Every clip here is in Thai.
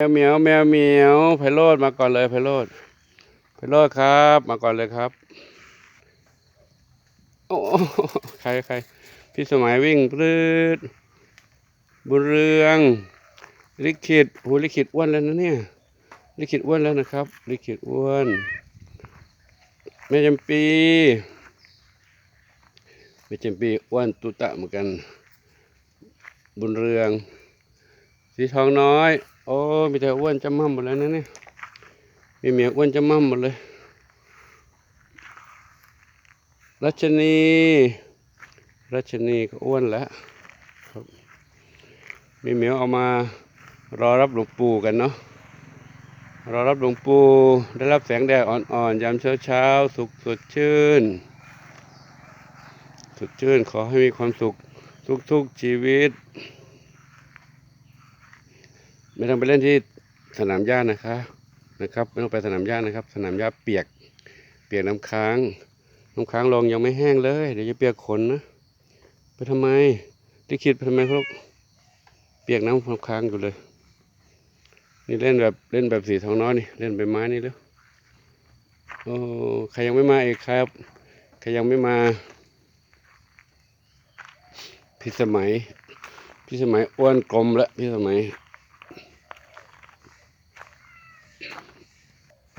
แมวเหมียวแมวเหมียวไพโรดมาก่อนเลยไพโรดไพโรดครับ มาก่อนเลยครับโอ้ใครใครพี่สมัยวิ่งปลื้ดบุญเรืองลิขิตโหลิขิตอ้วนแล้วนะเนี่ยลิขิตอ้วนแล้วนะครับลิขิตอ้วนแม่จำปีแม่จำปีอ้วนตุตะเหมือนกัน บุญเรือง สีทองน้อย โอ้มีแต่อ้วนจำมั่มหมดแล้วนะเนี่ยมีเมียอ้วนจำมั่มหมดเลย รัชนี รัชนีก็อ้วนแล้วครับมีเหมียวเอามารอรับหลวงปู่กันเนาะรอรับหลวงปู่ได้รับแสงแดดอ่อนๆยามเช้าๆสุขสดชื่นสดชื่นขอให้มีความสุขทุกๆชีวิต ไม่ต้องไปเล่นที่สนามหญ้านะคะนะครับ ไม่ต้องไปสนามหญ้านะครับ สนามหญ้าเปียก เปียกน้ำค้างน้ำค้างลงยังไม่แห้งเลย เดี๋ยวจะเปียกขนนะ ไปทำไมที่คิดทำไมครับเปียกน้ำค้างอยู่เลย นี่เล่นแบบเล่นแบบสีทองน้อยนี่เล่นใบไม้นี่แล้วโอ้ใครยังไม่มาอีกครับใครยังไม่มาพี่สมัยพี่สมัยอ้วนกลมแล้วพี่สมัย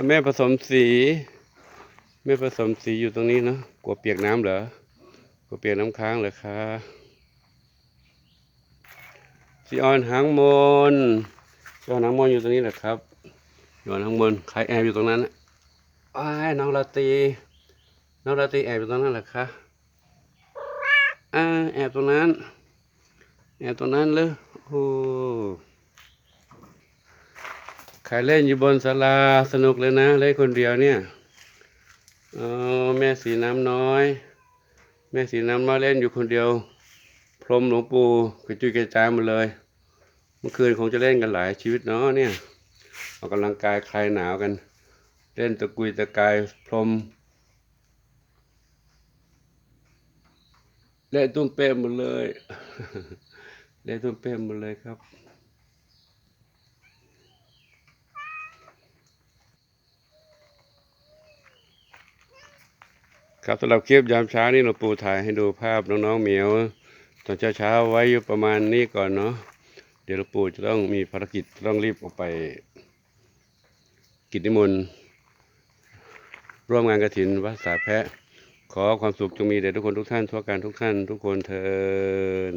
แม่ผสมสีแม่ผสมสีอยู่ตรงนี้เนาะกลัวเปียกน้ำเหรอกลัวเปียกน้ำค้างเหรอคะสีออนหางมนสีออนหางมนอยู่ตรงนี้แหละครับสีออนหางมนใครแอบอยู่ตรงนั้นน่ะอ้ายน้องลาตีน้องลาตีแอบอยู่ตรงนั้นแหละคะอ่าแอบตรงนั้นแอบตรงนั้นเลยโอ้ ใครเล่นอยู่บนศาลาสนุกเลยนะ เล่นคนเดียวเนี่ยเออแม่สีน้ำน้อย แม่สีน้ำน้อยเล่นอยู่คนเดียว พรมหลวงปู่กระจุยกระจายหมดเลย เมื่อคืนคงจะเล่นกันหลายชีวิตเนาะเนี่ยออกกำลังกายคลายหนาวกัน เล่นตะกุยตะกายพรมเล่นตุ้มเป้มหมดเลยเล่นตุ้มเป้มหมดเลยครับ ครับสำหรับคลิปยามเช้านี่หลวงปู่ถ่ายให้ดูภาพน้องๆเหมียว ตอนเช้าๆไว้อยู่ประมาณนี้ก่อนเนาะเดี๋ยวหลวงปู่จะต้องมีภารกิจต้องรีบออกไป กิจนิมนต์ร่วมงานกระถินวัดสาแพะ ขอความสุขจงมีแด่ทุกคนทุกท่านทั่วการทุกท่านทุกคนเทิน